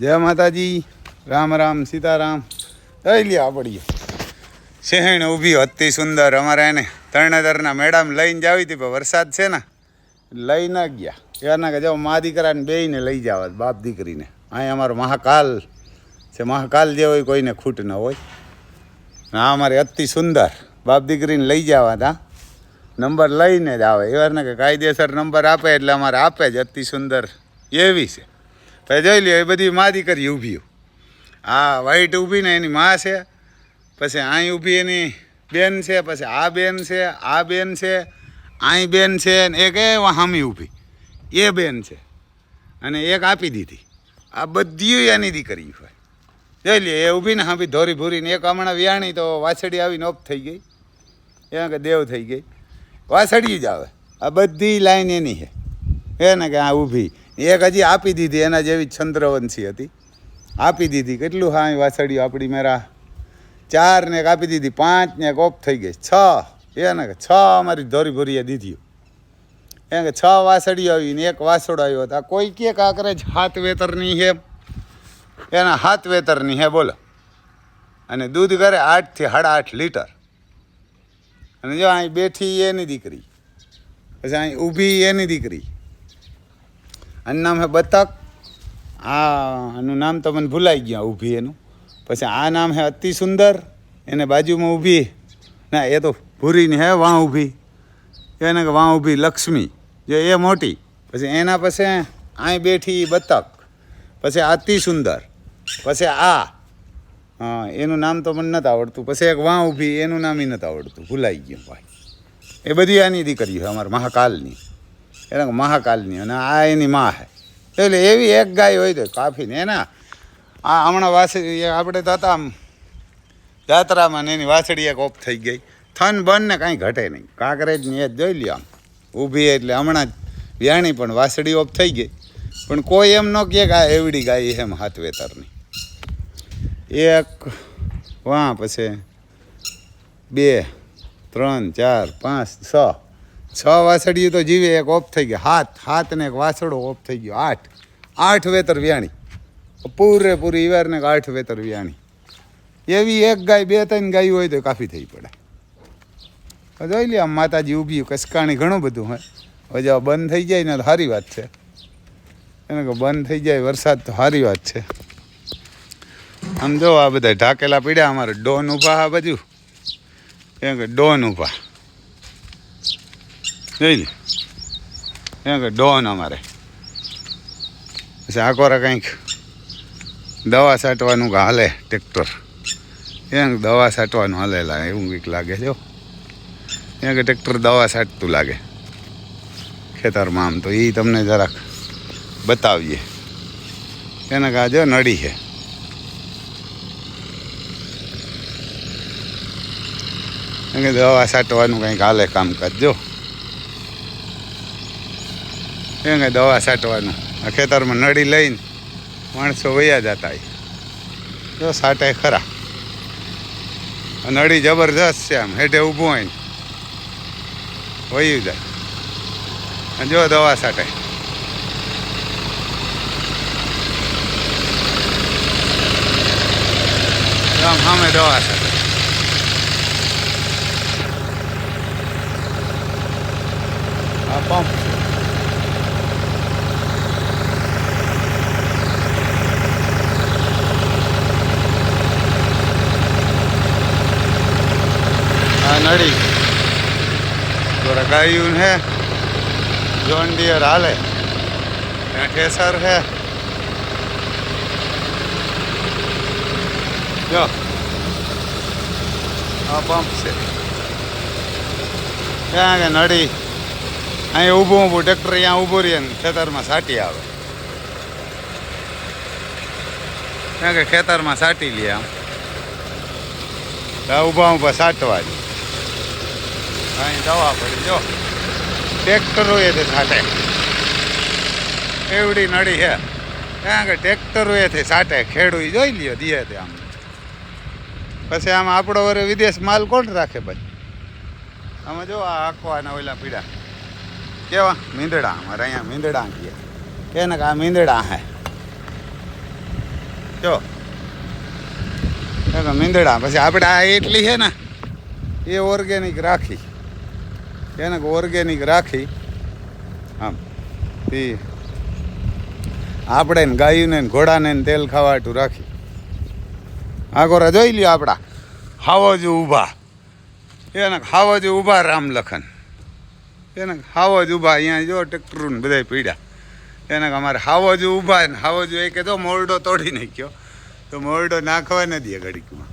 જય માતાજી. રામ રામ, સીતારામ. લઈ લ્યો પડીએ શહેણ ઊભી અતિ સુંદર. અમારે એને તરણેતરના મેળામાં લઈને જાવી હતી, પણ વરસાદ છે ને લઈ ન ગયા. એના કે જાઓ મા દીકરાને બેયને લઈ જાવ બાપ દીકરીને. અહીં અમારો મહાકાલ છે. મહાકાલ જે હોય કોઈને ખૂટ ન હોય. હા અમારે અતિ સુંદર. બાપ દીકરીને લઈ જવા હતા નંબર લઈને જ આવે. એવાને કે કાયદેસર નંબર આપે એટલે અમારે આપે જ અતિ સુંદર. એવી છે. પછી જોઈ લ્યો, એ બધી મા દીકરી ઊભી આ વાઈટ ઊભી ને એની માં છે, પછી અહીં ઊભી એની બેન છે, પછી આ બેન છે, આ બેન છે અહીં બેન છે, ને એક એ હામી ઊભી. એ બેન છે. અને એક આપી દીધી. આ બધી એની દીકરી હોય. જોઈ લે એ ઊભી ને હાંભી ધોરી ભૂરી ને એક હમણાં વ્યાણી તો વાછડી આવીને ઓફ થઈ ગઈ. એને કે દેવ થઈ ગઈ. વાછડી જ આવે. આ બધી લાઈન એની છે. એને કે આ ઊભી. એક હજી આપી દીધી, એના જેવી છંદ્રવંશી હતી. આપી દીધી, કેટલું હા વાસળીઓ આપણી મેરા ચાર ને એક આપી દીધી, પાંચ ને એક ઓફ થઈ ગઈ, છ. એને કે છ અમારી ધોરી ભરીએ દીધી એને કે છ વાસળીઓ આવી ને એક વાસળો આવ્યો હતો. આ કોઈ કે કાંકરે જ હાથ વેતરની હે. એના હાથ વેતરની હે, બોલો. અને દૂધ કરે આઠથી સાડા આઠ લીટર. અને જો અહીં બેઠી એની દીકરી. પછી અહીં ઊભી એની દીકરી. આનું નામ હે બતક. આ, આનું નામ તો મને ભૂલાઈ ગયા ઊભી એનું. પછી આ નામ હે અતિ સુંદર, એને બાજુમાં ઊભી. ના, એ તો ભૂરીની હે, વાં ઊભી. એને કે વાં ઊભી લક્ષ્મી, જો એ મોટી. પછી એના પછી અહીં બેઠી બતક. પછી અતિ સુંદર. પછી આ. હા, એનું નામ તો મને નથી આવડતું. પછી એક વાં ઊભી, એનું નામ નથી આવડતું. ભૂલાઈ ગયું ભાઈ. એ બધી આની દીકરી છે અમારે મહાકાલની. એને મહાકાલની અને આ એની માં છે એટલે એવી એક ગાય હોય તો કાફીને એના. આ હમણાં વાસળી આપણે તો હતા જાત્રામાં ને એની વાસળી એક ઓફ થઈ ગઈ. થન બન કાંઈ ઘટે નહીં. કાંકરેજની એ જોઈ લ્યો આમ. ઊભી એટલે હમણાં જ વ્યાણી પણ વાસળી ઓફ થઈ ગઈ. પણ કોઈ એમ ન કહે કે આ એવડી ગાય એમ હાથ વેતરની એક વાં પછી બે, ત્રણ, ચાર, પાંચ, છ. છ વાસળીઓ તો જીવે, એક ઓફ થઈ ગયો. હાથ હાથ ને એક વાસળો ઓફ થઈ ગયો. આઠ. આઠ વેતર વ્યાણી. પૂરેપૂરી ઈવારને આઠ વેતર વ્યાણી. એવી એક ગાય, બે ત્રણ ગાય હોય તો કાફી થઈ પડે. જોઈ લે, આમ માતાજી ઊભી, કસકાણી ઘણું બધું હોય. હવે જો બંધ થઈ જાય ને તો સારી વાત છે. એને કે બંધ થઈ જાય, વરસાદ તો સારી વાત છે. આમ જો આ બધા ઢાકેલા પીડ્યા અમારે ડોન ઊભા આ બાજુ. કે ડોન ઊભા. જોઈ લે. એમ કે ડોન અમારે. પછી આકોરા કંઈક દવા છાંટવાનું કે હાલે ટ્રેક્ટર. એમ દવા છાંટવાનું હાલેલા એવું કંઈક લાગે જો. એમ કે ટ્રેક્ટર દવા છાંટતું લાગે. ખેતરમાં આમ તો એ તમને જરાક બતાવીએ. એને કહા જો નડી છે. એમ કે દવા છાંટવાનું કંઈક હાલે કામકાજ, જો. એમ દવા છાંટવાનું. આ ખેતરમાં નડી લઈને માણસો વયા જતા. જો સાટે ખરા. નળી જબરજસ્ત છે આમ, હેઠે ઊભું હોય ને. વયું જાય. અને જો દવા સાટે આમ સામે દવા સાટે આ પંપ નડી થોડા ગાયું હે. જોન ડિયર હાલે. ત્યાં ઠેસર હે. જો. આ પંપ છે. ત્યાં કે નડી. અહીં ઊભું ઊભું ટ્રેક્ટર અહીંયા ઊભું રહીએ ને ખેતરમાં સાટી આવે. ત્યાં કે ખેતરમાં સાટી લે આમ. ઊભા ઊભા સાટવા જ અહીં દવા પડી, જો. ટ્રેક્ટરો એ તે સાટે એવડી નડી છે. ત્યાં કે ટ્રેક્ટરો એ થી સાટે ખેડૂ જોઈ લ્યો દીએ તે આમ. પછી આમ આપણો વરે વિદેશ માલ કોણ રાખે ભાઈ? આમાં જો આ આખવાના ઓલા પીડા. કેવા? મીંદડા અમારે અહીંયા મીંદડા કહે કે ને કે આ મીંદડા હે. જો. મીંદડા. પછી આપણે આ એટલી છે ને, એ ઓર્ગેનિક રાખી. એને ઓર્ગેનિક રાખી, આમ એ આપણે ને ગાયુંને ઘોડાને ને તેલ ખાવાટું રાખી. આ કોરા જોઈ લ્યો આપણા. હાવજ ઊભા. એને જ ઊભા રામ લખન એને જ ઊભા અહીંયા જો ટ્રેક્ટર ને બધાય પીડ્યા. એને અમારે હાવો જ ઊભા ને હાવજ એ કે તો મોરડો તોડી નાખ્યો. તો મોરડો નાખવા ન દે ઘડીકમાં.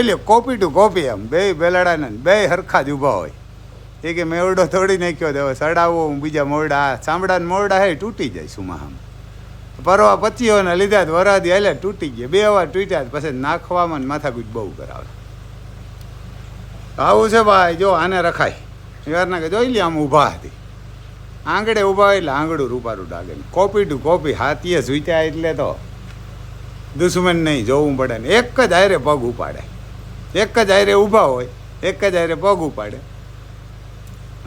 લ્યો કોપી ટુ કોપી આમ. બે બેલાડાને બે હરખા જ ઊભા હોય. એ કે મેવડો તોડી નાખ્યો તો હવે સડાવો હું બીજા મોરડા ચામડાના મોરડા હે તૂટી જાય સુમાહામ. પરવા પચીઓને લીધા વરાદી હાલે, તૂટી ગયા. બે વાર તૂટ્યા, પછી નાખવામાં માથા માથાકૂટ બહુ કરાવે. આવું છે ભાઈ, જો આને રખાય. યારના કે જોઈ લે આમ ઊભા હતી. આંગળે ઊભા એટલે આંગળું રૂપારું ડાગે કોપી ટુ કોપી હાથીએ સૂટ્યા એટલે તો દુશ્મન નહીં જોવું પડે ને. એક જ હારે પગ ઉપાડે. એક જ હારે ઊભા હોય, એક જ હારે પગ ઉપાડે.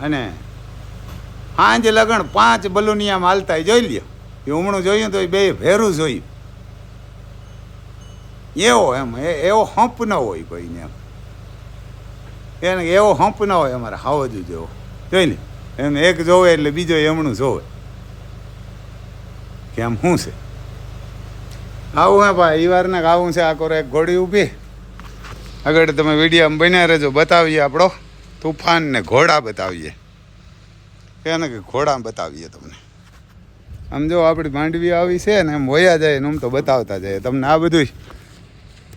અને સાંજ લગણ પાંચ બલુનિયા માલતા જોઈ લ્યો. એ હમણું જોયું તો એ બે ભેરું જોયું. એવો એમ, એ- એવો હંપ ન હોય કોઈને એમ. એને એવો હંપ ન હોય, અમારે હાવજુ જેવો. જોઈ લે એમ એક જોવે એટલે બીજો એમણું જોવે. કે આમ શું છે? આવું હે ભાઈ એ વારના આવું છે, આ કોરે એક ઘોડી ઊભી. આગળ તમે વીડિયો બન્યા રહેજો, બતાવીએ આપણો. તુફાન ને ઘોડા બતાવીએ. એને કે ઘોડા બતાવીએ તમને. આમ જો આપણી માંડવી આવી છે ને, એમ વયા જાય ને, આમ તો બતાવતા જાય. તમને આ બધું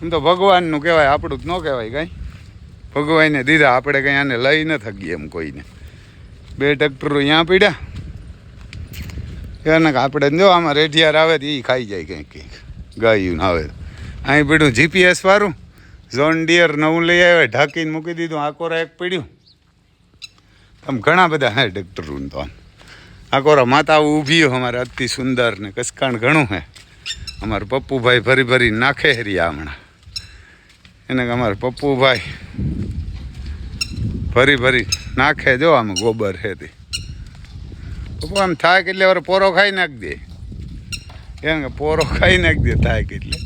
આમ તો ભગવાનનું કહેવાય, આપણું જ ન કહેવાય કાંઈ. ભગવાનને દીધા, આપણે કંઈ આને લઈ ન થકીએ એમ કોઈને. બે ટ્રેક્ટરો અહીંયા પીડ્યા. એને કે આપણે જો આમાં રેઢિયાર આવે તો એ ખાઈ જાય કંઈક કંઈક. ગાયું આવે અહીં પીડ્યું જીપીએસ વાળું. ઝોન ડિયર નવું લઈ આવ્યા, ઢાંકીને મૂકી દીધું આકોરા એક પીડ્યું. આમ ઘણા બધા, હે ટ્રેક્ટરું તો આમ. કોરા માતા ઊભી અમારે અતિ સુંદર ને કસકાણ ઘણું હે. અમારે પપ્પુભાઈ ભરી ભરી નાખે હરિયા હમણાં. એને કે અમારે પપ્પુભાઈ ભરી ભરી નાખે જો આમ ગોબર હે તે. પપ્પુ, આમ થાય કેટલે વાર પોરો ખાઈ નાખ દે? એમ કે પોરો ખાઈ નાખ દે, થાય કેટલે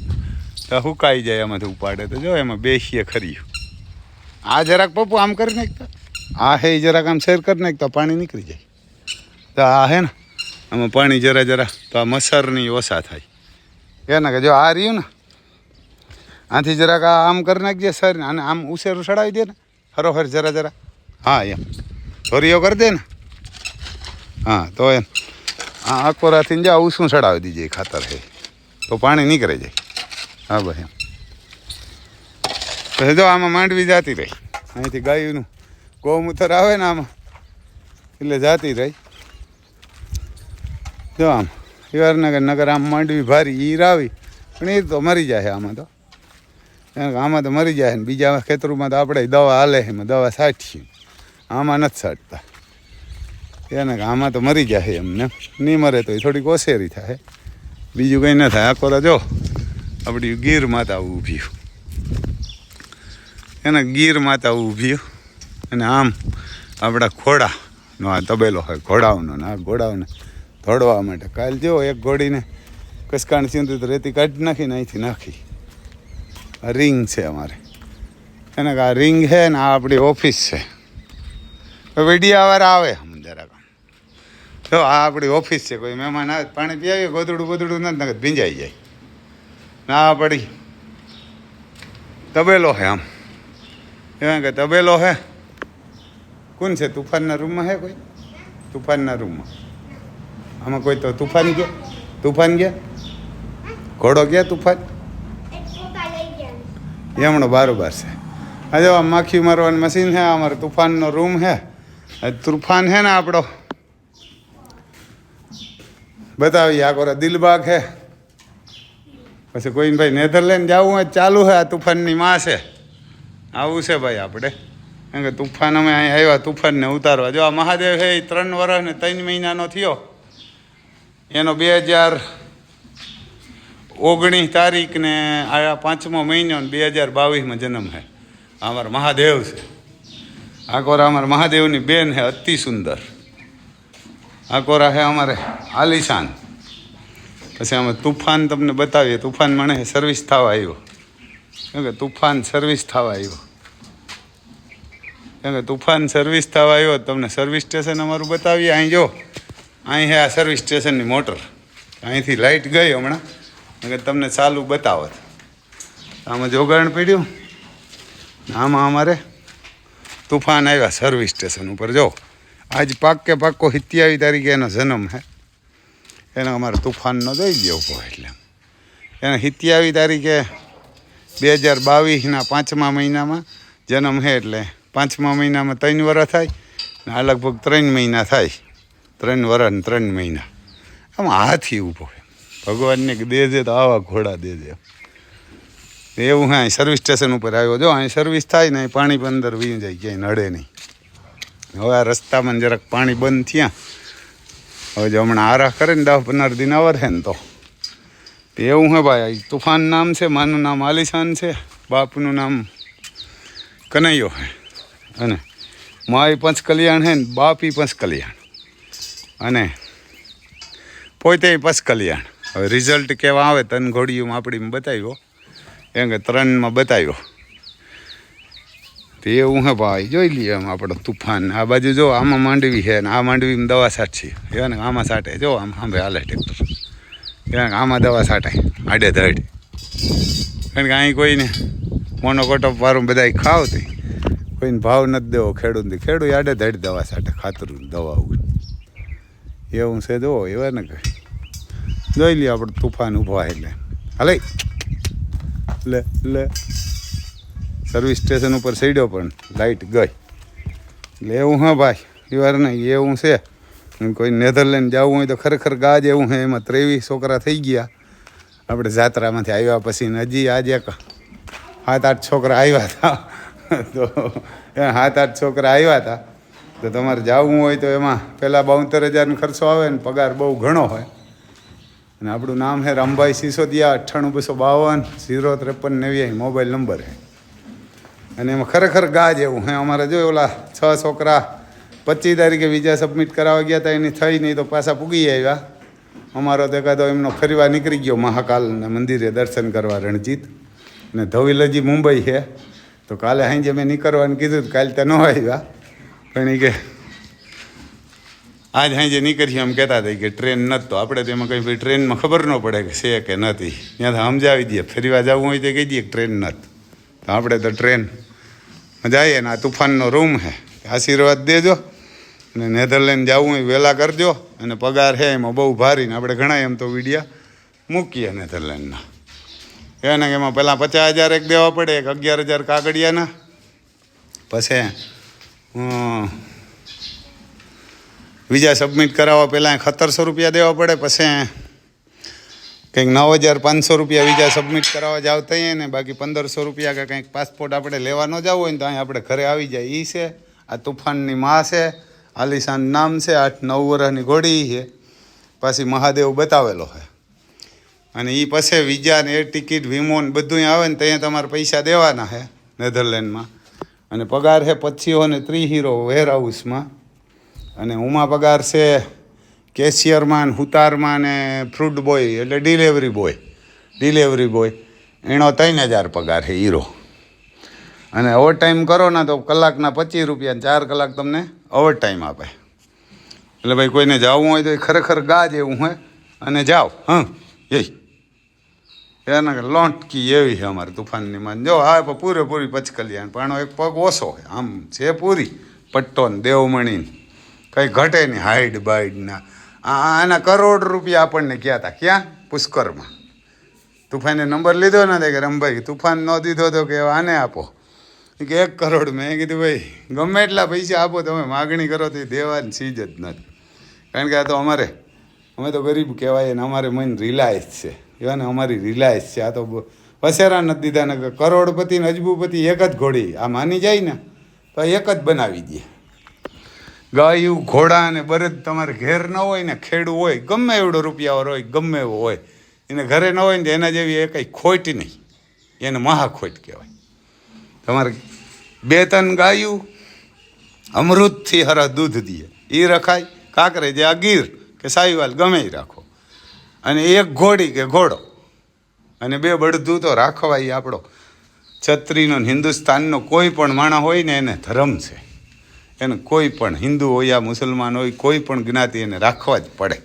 તો હુકાઈ જાય એમાંથી ઉપાડે તો જો એમાં બેસીએ ખરી. આ જરાક પપ્પુ આમ કરી નાખતા? આ હે જરાક આમ શેર કરી નાખ, તો પાણી નીકળી જાય. તો આ હે ને, આમાં પાણી જરા જરા, તો આ મસરની ઓછા થાય. એને કે જો આ રહ્યું ને, આથી જરાક આમ કરી નાખજે સર અને આમ ઉસેરું ચડાવી દે ને, હરોહર જરા જરા. હા, એમ. ધોરીઓ કરી દે ને. હા, તો એમ. આ આકોરાથી જા ઉસું ચડાવી દીજે ખાતર છે તો પાણી નીકળે જાય. હા, ભાઈ, એમ. જો આમાં માંડવી જાતી રહી. અહીંથી ગાયનું ગૌમૂત્ર આવે ને આમાં. એટલે જાતી રહી. જો આમ, ઈવારનગર નગર આમ માંડવી ભારી ઈ રાવી. પણ એ તો મરી જાય આમાં તો. કારણ આમાં તો મરી જાય ને બીજા ખેતરોમાં તો આપણે દવા હાલે એમાં દવા સાઠીએ. આમાં નથી છાંટતા એને કે આમાં તો મરી જાય એમને નહીં મરે તો એ થોડીક ઓસેરી થાય. બીજું કંઈ ન થાય. આખો તો જો, આપણી ગીર માતા ઊભી. એને ગીર માતા ઊભી. અને આમ આપણા ઘોડાનો આ તબેલો હોય, ઘોડાઓનો ને આ ઘોડાઓને દોડવા માટે. કાલ જો એક ઘોડીને કસકાણ ચિંતિત રેતી કાઢી નાખીને અહીંથી નાખી. આ રિંગ છે અમારે. એને આ રિંગ છે ને આ આપણી ઓફિસ છે. વીડિયાવાળા આવે આમ જરાક જો, આ આપણી ઓફિસ છે, કોઈ મહેમાન આવે, પાણી પીવીએ ગોદડું ગોદડું નથી ભીંજાઈ જાય. ના પડી તબેલો હે આમ. એમ કે, તબેલો હે કોણ છે? તુફાનના રૂમમાં હે કોઈ? તુફાનના રૂમમાં. આમાં કોઈ તો તુફાન ગયા? તુફાન ગયા? ઘોડો ગયા તુફાન? એમણો બારોબાર છે. આજે આ માખી મારવાનું મશીન છે અમારે તુફાનનો રૂમ છે. તુફાન છે ને આપણો? બતાવીએ આ કોરા દિલબાગ છે. પછી કોઈ ભાઈ નેધરલેન્ડ જવું હોય ચાલુ છે આ તુફાનની માં છે. આવું છે ભાઈ આપણે. કારણ કે તુફાન અમે અહીં આવ્યા, તુફાનને ઉતારવા. જો આ મહાદેવ છે ત્રણ વર્ષ ને ત્રણ મહિનાનો થયો. એનો બે હજાર ઓગણીસ તારીખ ને આ પાંચમો મહિનો બે હજાર બાવીસમાં જન્મ આ અમારા મહાદેવ છે. આકોરા કોરા અમારા મહાદેવની બેન છે અતિ સુંદર. આકોરા કોરા છે અમારે આલિશાન. પછી અમે તુફાન તમને બતાવીએ. તુફાન મને સર્વિસ થવા આવ્યો. કે તુફાન સર્વિસ થવા આવ્યો. કેમ કે તુફાન સર્વિસ થવા આવ્યો તમને સર્વિસ સ્ટેશન અમારું બતાવીએ. અહીં જો, અહીં છે આ સર્વિસ સ્ટેશનની મોટર અહીંથી લાઇટ ગઈ હમણાં. કે તમને ચાલુ બતાવત આમાં જોગાણ પીડ્યું. આમાં અમારે તુફાન આવ્યા સર્વિસ સ્ટેશન ઉપર. જો, આજ પાકે પાકો સિત્યાવી તારીખે એનો જન્મ હે. એને અમારે તુફાનનો દઈ દો ઊભો એટલે. એને સિત્યાવી તારીખે બે હજાર બાવીસના પાંચમા મહિનામાં જન્મ છે એટલે પાંચમા મહિનામાં ત્રણ વરસ થાય ને આ લગભગ ત્રણ મહિના થાય. ત્રણ વરસ ને ત્રણ મહિના. આમ હાથી ઊભો ભગવાનને દેજે તો આવા ઘોડા દેજે. એવું હા સર્વિસ સ્ટેશન ઉપર આવ્યો. જો, અહીં સર્વિસ થાય ને પાણી અંદર વી જાય, ક્યાંય નડે નહીં. હવે આ રસ્તામાં જરાક પાણી બંધ થયા. હવે જો હમણાં આરા કરે ને દસ પંદર દિન આવરે ને તો. એવું હે ભાઈ તુફાન નામ છે, માનું નામ આલિશાન છે, બાપનું નામ કનૈયો હે. અને માય પંચકલ્યાણ હે ને બાપી પંચકલ્યાણ અને પોતે પંચકલ્યાણ હવે રિઝલ્ટ કેવા આવે તન ઘોડીઓમાં આપણી બતાવ્યો. એમ કે ત્રણમાં બતાવ્યો. તો એવું હે ભાઈ, જોઈ લઈએ આમ આપણો તુફાન. આ બાજુ જો આમાં માંડવી છે ને આ માંડવીમાં દવા છાંટશે એ ને આમાં સાટે. જો આમ સાંભળે હાલે ટ્રેક્ટર ને આમાં દવા છાંટાય આડે ધડ. કારણ કે અહીં કોઈને મોનોકોટપ વાળું બધા ખાવ તે કોઈને ભાવ નથી દેવો ખેડૂતને. ખેડૂત આડે ધડ દવા સાથે ખાતરું, દવા એવું છે જો એવા ને કંઈ જોઈ લઈએ આપણે તુફાન ઊભા એટલે. હાલે. લે લે. સર્વિસ સ્ટેશન ઉપર સડ્યો પણ લાઇટ ગઈ. એટલે એવું હા ભાઈ વાર નહીં, એવું છે. કોઈ નેધરલેન્ડ જવું હોય તો ખરેખર ગાજ એવું છે. એમાં ત્રેવીસ છોકરા થઈ ગયા. આપણે જાત્રામાંથી આવ્યા પછી ને હજી આજે સાત, આઠ છોકરા આવ્યા હતા. તો સાત આઠ છોકરા આવ્યા હતા. તો તમારે જવું હોય તો એમાં પહેલાં બોતેર હજારનો ખર્ચો આવે ને પગાર બહુ ઘણો હોય. અને આપણું નામ છે રામભાઈ સિસોદિયા અઠ્ઠાણું બસો બાવન, ઝીરો ત્રેપન નેવ્યાસી, મોબાઈલ નંબર છે. અને એમાં ખરેખર ગા જેવું હે, અમારે જો ઓલા છ છોકરા પચીસ તારીખે વિઝા સબમિટ કરાવવા ગયા હતા એની થઈ નહીં તો પાછા પૂગી આવ્યા. અમારો તો એકાદો એમનો ફરીવા નીકળી ગયો મહાકાલના મંદિરે દર્શન કરવા રણજીત. ને ધવિલજી મુંબઈ છે. તો કાલે સાંજે મેં નીકળવાનું કીધું કાલે તો ન આવ્યા. પણ એ કે આજ સાંજે નીકળીએ એમ કહેતા હતા કે ટ્રેન નથી તો આપણે તેમાં કંઈ ભાઈ ટ્રેનમાં ખબર ન પડે કે છે કે નથી. ત્યાંથી સમજાવી દઈએ. ફરીવા જવું હોય તો કહી દઈએ ટ્રેન નથી તો આપણે તો ટ્રેન જઈએ ને આ તુફાનનો રૂમ છે આશીર્વાદ દેજો અને નેધરલેન્ડ જવું હોય વહેલા કરજો અને પગાર છે એમાં બહુ ભારી ને આપણે ઘણા એમ તો વિડીયા મૂકીએ નેધરલેન્ડના. એને કે એમાં પહેલાં પચાસ હજાર એક દેવા પડે એક અગિયાર હજાર કાગડિયાના પછી અમ, વિઝા સબમિટ કરાવવા પહેલાં સત્તરસો રૂપિયા દેવા પડે પછી કંઈક નવ હજાર પાંચસો રૂપિયા વિઝા સબમિટ કરાવવા જાવ તઈએ ને બાકી પંદરસો રૂપિયા કે કંઈક પાસપોર્ટ આપણે લેવા ન જવું હોય ને તો અહીં આપણે ઘરે આવી જાય. એ છે આ તુફાનની માં છે આલિશાન નામ છે આઠ નવ વર્ષની ઘોડી છે. પાછી મહાદેવ બતાવેલો છે. અને એ પછી વિઝા ને ટિકિટ, વીમો ને બધું આવે ને ત્યાં તમારે પૈસા દેવાના છે નેધરલેન્ડમાં. અને પગાર છે પચીસો ને ત્રી હીરો વેર હાઉસમાં અને ઉમા પગાર છે કેશિયરમાં હુતારમાં ને ફ્રૂટ બોય, એટલે ડિલિવરી બોય ડિલિવરી બોય. એનો ત્રણ હજાર પગાર છે હીરો. અને ઓવર ટાઈમ કરો ને તો કલાકના પચીસ રૂપિયા ચાર કલાક તમને ઓવર ટાઈમ આપે. એટલે ભાઈ કોઈને જવું હોય તો એ ખરેખર ગા જેવું હોય અને જાઓ, હં એ એના લોંટકી એવી છે અમારે તુફાનની માન. જો હા, પણ પૂરેપૂરી પચકલિયાણ પણ એક પગ ઓછો છે. આમ છે પૂરી. પટ્ટો ને દેવમણી કંઈ ઘટે નહીં, હાઈડ બાઈડના આના કરોડ રૂપિયા આપણને ક્યાં હતા ક્યાં? પુષ્કરમાં. તુફાને નંબર લીધો ને કે રમભાઈ તુફાન ન દીધો તો કે આને આપો? કે, એક કરોડ. મેં કીધું, ભાઈ, ગમે એટલા પૈસા આપો તમે માગણી કરો, તો એ દેવાની ચીજ જ નથી. કારણ કે આ તો અમારે, અમે તો ગરીબ કહેવાય અને અમારે મન રિલાયન્સ છે. એવા ને અમારી રિલાયન્સ છે. આ તો વસેરા નથી દીધા ને કરોડપતિ ને અજબુપતિ એક જ ઘોડી. આ માની જાય ને, તો એક જ બનાવી દે. ગાયું, ઘોડા અને બરદ તમારે ઘેર ન હોય ને ખેડૂ હોય, ગમે એવડો રૂપિયાવાળો હોય, ગમે એવો હોય. એને ઘરે ન હોય ને એના જેવી એ કંઈ ખોટ નહીં. એને મહાખોટ કહેવાય. તમારે બે ત્રણ ગાયું, અમૃતથી હરા દૂધ દે. એ રખાય. કાંકરે જે આ ગીર કે સાહીવાલ ગમે એ રાખો. અને એક ઘોડી કે ઘોડો. અને બે બળદું તો રાખવાય આપણો. છત્રીનો હિન્દુસ્તાનનો કોઈ પણ માણસ હોય ને એને ધર્મ છે. એને કોઈ પણ હિન્દુ હોય યા મુસલમાન હોય, કોઈ પણ જ્ઞાતિ એને રાખવા જ પડે.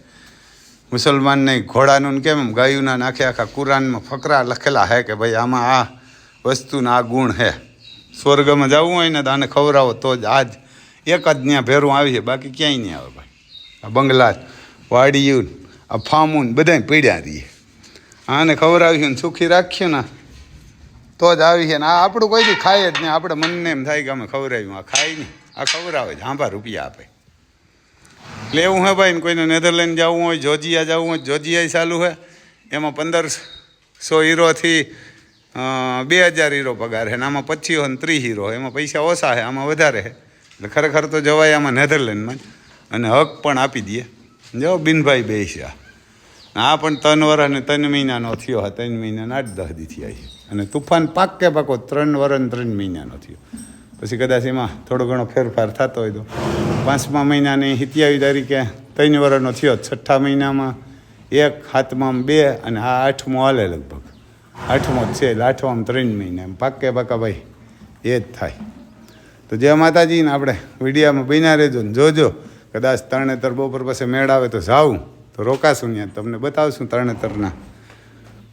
મુસલમાનને ઘોડાનું કેમ ગાયુંના નાખે આખા કુરાનમાં ફકરા લખેલા હે કે ભાઈ આમાં આ વસ્તુના આ ગુણ હે. સ્વર્ગમાં જવું હોય ને તો આને ખવડાવો તો જ આજ એક જ ત્યાં ભેરું આવી છે બાકી ક્યાંય નહીં આવે ભાઈ. આ બંગલા, વાડીયું આ ફામુન બધાય પીડ્યા રહીએ. આને ખવડાવ્યું ને સુખી રાખ્યું ને, તો જ આવી છે ને. આ આપણું કોઈ દી ખાય જ નહીં, આપણે મનને એમ થાય કે અમે ખવડાવ્યું, આ ખાય નહીં. આ ખવડાવે જ હાંભા રૂપિયા આપે. એવું હે ભાઈ કોઈને નેધરલેન્ડ જવું હોય, જોર્જિયા જવું હોય જોર્જિયા ચાલુ છે એમાં પંદર સો હીરોથી બે હજાર હીરો પગાર છે ને, આમાં પચીસો ને ત્રીસ હીરો એમાં પૈસા ઓછા છે, આમાં વધારે છે. એટલે ખરેખર તો જવાય આમાં નેધરલેન્ડમાં અને હક પણ આપી દઈએ. જો બિનભાઈ બેસ્યા. આ પણ ત્રણ વર અને ત્રણ મહિનાનો થયો હા ત્રણ મહિનાના આઠ દહ દીથી થયા અને તુફાન પાક કે પાકો ત્રણ વર અને ત્રણ મહિનાનો થયો. પછી કદાચ એમાં થોડો ઘણો ફેરફાર થતો હોય તો. પાંચમા મહિનાની સિત્યાવીસ તારીખે ત્રણ વરનો થયો. છઠ્ઠા મહિનામાં એક હાથમાં બે અને આ આઠમો હાલે લગભગ. આઠમો જ છે, એટલે આઠમાં ત્રણ મહિના. એમ પાકે પાકા ભાઈ, એ જ થાય. તો જય માતાજીને આપણે વિડીયામાં બન્યા રહેજો ને જોજો. કદાચ તરણેતર બપોર પાસે મેળ આવે તો જાઉં. તો રોકાશું ત્યાં તમને બતાવશું તરણેતરના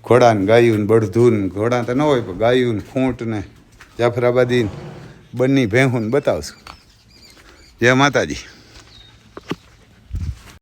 ઘોડાને ગાયું બળધું ઘોડા તો ન હોય, પણ ગાયું ખૂંટ ને જાફરાબાદી બંની ભેહું બતાવશું. જય માતાજી.